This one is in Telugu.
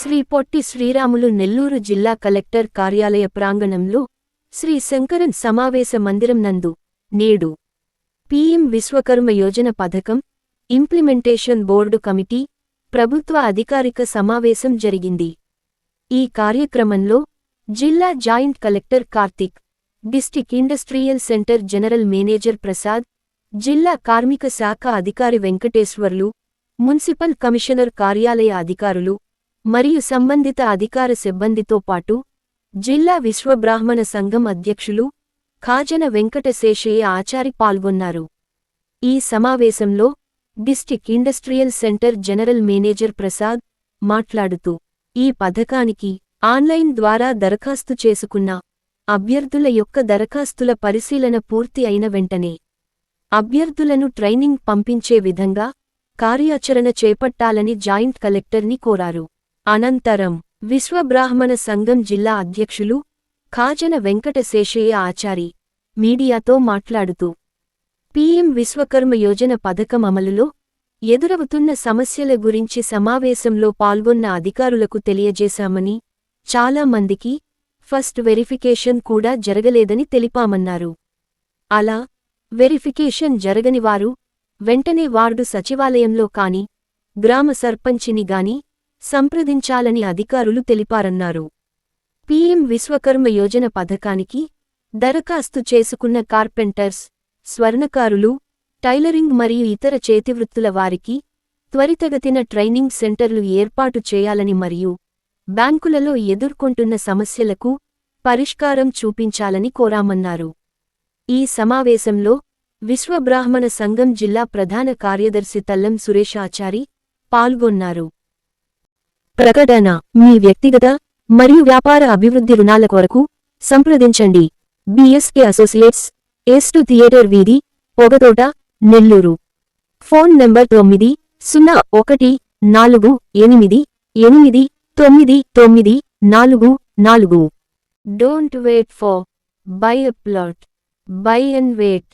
శ్రీ పొట్టి శ్రీరాములు నెల్లూరు జిల్లా కలెక్టర్ కార్యాలయ ప్రాంగణంలో శ్రీ శంకరన్ సమావేశ మందిరం నందు నేడు పీఎం విశ్వకర్మ యోజన పథకం ఇంప్లిమెంటేషన్ బోర్డు కమిటీ ప్రభుత్వ అధికారిక సమావేశం జరిగింది. ఈ కార్యక్రమంలో జిల్లా joint collector Karthik district industrial centre general manager Prasad జిల్లా కార్మిక శాఖ అధికారి వెంకటేశ్వర్లు మున్సిపల్ కమిషనర్ కార్యాలయ అధికారులు మరియు సంబంధిత అధికార సిబ్బందితో పాటు జిల్లా విశ్వబ్రాహ్మణ సంఘం అధ్యక్షులు ఖాజన వెంకటశేషయ్య ఆచారి పాల్గొన్నారు. ఈ సమావేశంలో district industrial centre general manager Prasad మాట్లాడుతూ ఈ పథకానికి ఆన్లైన్ ద్వారా దరఖాస్తు చేసుకున్న అభ్యర్థుల యొక్క దరఖాస్తుల పరిశీలన పూర్తి అయిన వెంటనే అభ్యర్థులను ట్రైనింగ్ పంపించే విధంగా కార్యాచరణ చేపట్టాలని జాయింట్ కలెక్టర్ని కోరారు. అనంతరం విశ్వబ్రాహ్మణ సంఘం జిల్లా అధ్యక్షులు ఖాజన వెంకటశేషయ్య ఆచారి మీడియాతో మాట్లాడుతూ పీఎం విశ్వకర్మ యోజన పథకం అమలులో ఎదురవుతున్న సమస్యల గురించి సమావేశంలో పాల్గొన్న అధికారులకు తెలియజేశామని చాలా మందికి ఫస్ట్ వెరిఫికేషన్ కూడా జరగలేదని తెలిపామన్నారు. అలా వెరిఫికేషన్ జరగనివారు వెంటనే వార్డు సచివాలయంలో కాని గ్రామ సర్పంచిని గాని సంప్రదించాలని అధికారులు తెలిపారన్నారు. పీఎం విశ్వకర్మ యోజన పథకానికి దరఖాస్తు చేసుకున్న కార్పెంటర్స్ స్వర్ణకారులు టైలరింగ్ మరియు ఇతర చేతివృత్తుల వారికి త్వరితగతిన ట్రైనింగ్ సెంటర్లు ఏర్పాటు చేయాలని మరియు బ్యాంకులలో ఎదుర్కొంటున్న సమస్యలకు పరిష్కారం చూపించాలని కోరామన్నారు. ఈ సమావేశంలో విశ్వబ్రాహ్మణ సంఘం జిల్లా ప్రధాన కార్యదర్శి తల్లం సురేష్ ఆచారి పాల్గొన్నారు. ప్రకటన. మీ వ్యక్తిగత మరియు వ్యాపార అభివృద్ధి రుణాల కొరకు సంప్రదించండి. బిఎస్కే అసోసియేట్స్ ఏస్టు థియేటర్ వీధి పొగతోట నెల్లూరు. ఫోన్ నంబర్ తొమ్మిది సున్నా ఒకటి నాలుగు ఎనిమిది ఎనిమిది తొమ్మిది తొమ్మిది నాలుగు నాలుగు. Don't wait for buy a plot buy and wait